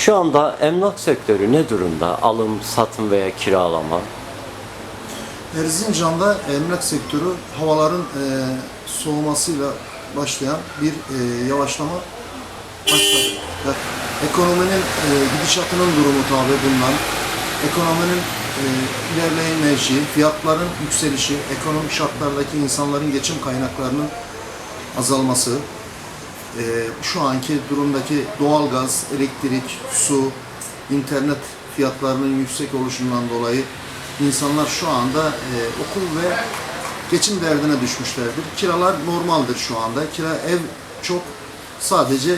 Şu anda emlak sektörü ne durumda? Alım, satım veya kiralama? Erzincan'da emlak sektörü havaların e, soğumasıyla başlayan bir e, yavaşlama başladı. Ekonominin e, gidişatının durumu tabi bundan. Ekonominin e, ilerleyen mevci, fiyatların yükselişi, ekonomik şartlardaki insanların geçim kaynaklarının azalması, e, şu anki durumdaki doğalgaz, elektrik, su, internet fiyatlarının yüksek oluşundan dolayı insanlar şu anda e, okul ve geçim derdine düşmüşlerdir. Kiralar normaldir şu anda. Kira ev çok sadece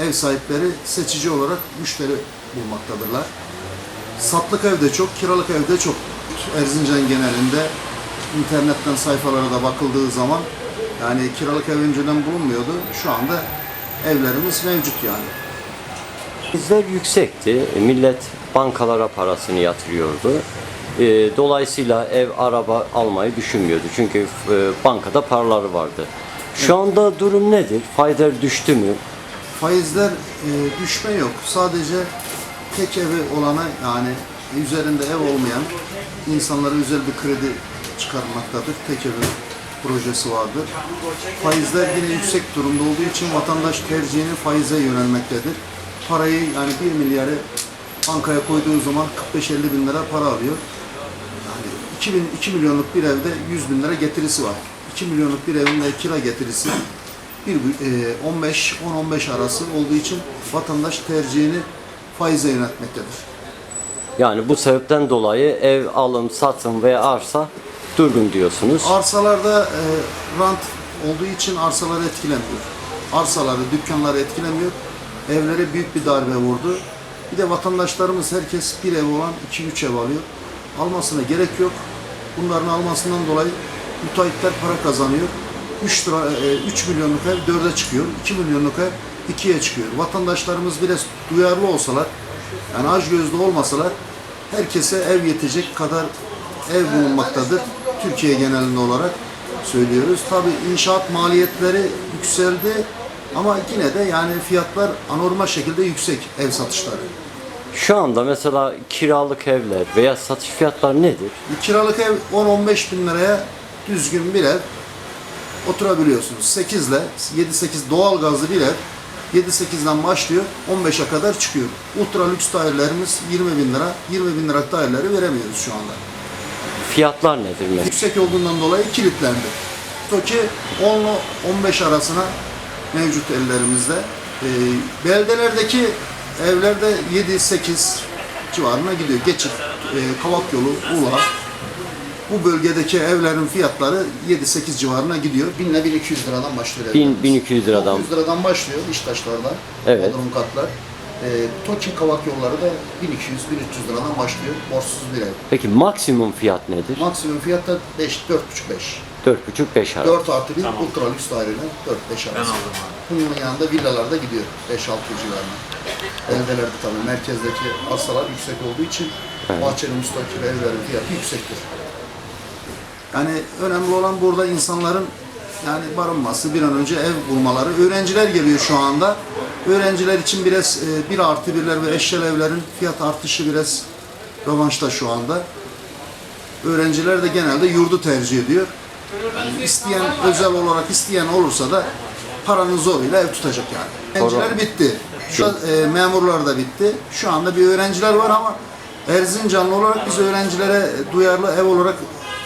ev sahipleri seçici olarak müşteri bulmaktadırlar. Satlık ev de çok, kiralık ev de çok. Erzincan genelinde internetten sayfalara da bakıldığı zaman yani kiralık ev önceden bulunmuyordu. Şu anda evlerimiz mevcut yani. Bizler yüksekti. Millet bankalara parasını yatırıyordu. Ee, Dolayısıyla ev, araba almayı düşünmüyordu. Çünkü e, bankada paraları vardı. Şu anda durum nedir? Faizeler düştü mü? Faizler e, düşme yok. Sadece tek evi olana yani üzerinde ev olmayan insanlara özel bir kredi çıkarmaktadır. Tek evi projesi vardır. Faizler yine yüksek durumda olduğu için vatandaş tercihini faize yönelmektedir. Parayı yani 1 milyarı bankaya koyduğu zaman 45-50 bin lira para alıyor. Yani 2, bin, 2 milyonluk bir evde 100 bin lira getirisi var. 2 milyonluk bir evin de kira getirisi bir, e, 15 10-15 arası olduğu için vatandaş tercihini faize yöneltmektedir. Yani bu sebepten dolayı ev, alım, satım veya arsa durgun diyorsunuz. Arsalarda e, rant olduğu için arsaları etkilemiyor. Arsaları, dükkanları etkilemiyor. Evlere büyük bir darbe vurdu. Bir de vatandaşlarımız herkes bir ev olan 2-3 ev alıyor. Almasına gerek yok. Bunların almasından dolayı müteahhitler para kazanıyor. 3, lira, e, 3 milyonluk ev 4'e çıkıyor. 2 milyonluk ev 2'ye çıkıyor. Vatandaşlarımız biraz duyarlı olsalar, yani aç gözlü olmasalar herkese ev yetecek kadar ev bulunmaktadır. Türkiye genelinde olarak söylüyoruz. Tabi inşaat maliyetleri yükseldi ama yine de yani fiyatlar anormal şekilde yüksek ev satışları. Şu anda mesela kiralık evler veya satış fiyatları nedir? Kiralık ev 10-15 bin liraya düzgün bir ev oturabiliyorsunuz. 8 ile 7-8 doğal gazlı bir ev 7-8'den başlıyor 15'e kadar çıkıyor. Ultra lüks dairelerimiz 20 bin lira. 20 bin lira daireleri veremiyoruz şu anda. Fiyatlar nedir mesela? yüksek olduğundan dolayı kilitlendi. TOKİ 10 ile 15 arasına mevcut ellerimizde. Ee, beldelerdeki evlerde 7-8 civarına gidiyor. Geçit, e, Kavak yolu, Ula. Bu bölgedeki evlerin fiyatları 7-8 civarına gidiyor. 1000 ile 1200 liradan başlıyor. 1000 evlerimiz. 1200 liradan. 900 liradan başlıyor iş taşlardan. Evet. Bodrum katlar. Ee, TOKİ Kavak yolları da 1200-1300 liradan başlıyor. Borçsuz bir ev. Peki maksimum fiyat nedir? Maksimum fiyat da 5, 4,5-5. 4,5-5 arası. 4 artı 1 ultra lüks daireler 4-5 arası. Bunun yanında villalarda gidiyor 5-6 civarına. Beldelerde tabii merkezdeki arsalar yüksek olduğu için bahçeli müstakil evlerin fiyatı yüksektir. Yani önemli olan burada insanların yani barınması, bir an önce ev bulmaları. Öğrenciler geliyor şu anda. Öğrenciler için biraz e, bir artı birler ve eşyal evlerin fiyat artışı biraz rövanşta şu anda. Öğrenciler de genelde yurdu tercih ediyor. Yani isteyen, özel olarak isteyen olursa da paranın zoruyla ev tutacak yani. Öğrenciler bitti. Şu an, e, memurlar da bitti. Şu anda bir öğrenciler var ama Erzincanlı olarak biz öğrencilere duyarlı ev olarak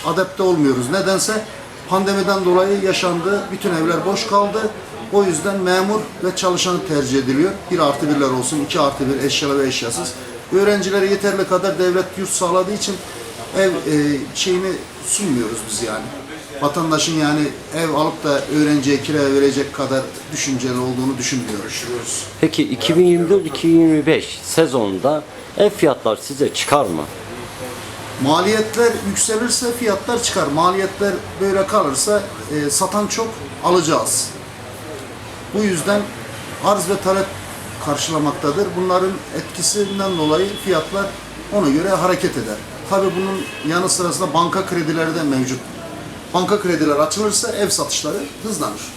adapte olmuyoruz. Nedense pandemiden dolayı yaşandı. Bütün evler boş kaldı. O yüzden memur ve çalışanı tercih ediliyor. Bir artı birler olsun, iki artı bir eşyalı ve eşyasız. Öğrencilere yeterli kadar devlet yurt sağladığı için ev e, şeyini sunmuyoruz biz yani. Vatandaşın yani ev alıp da öğrenciye kira verecek kadar düşünceli olduğunu düşünmüyoruz. Peki 2024-2025 sezonunda ev fiyatlar size çıkar mı? Maliyetler yükselirse fiyatlar çıkar. Maliyetler böyle kalırsa e, satan çok, alıcı az. Bu yüzden arz ve talep karşılamaktadır. Bunların etkisinden dolayı fiyatlar ona göre hareket eder. Tabii bunun yanı sırasında banka kredileri de mevcut. Banka krediler açılırsa ev satışları hızlanır.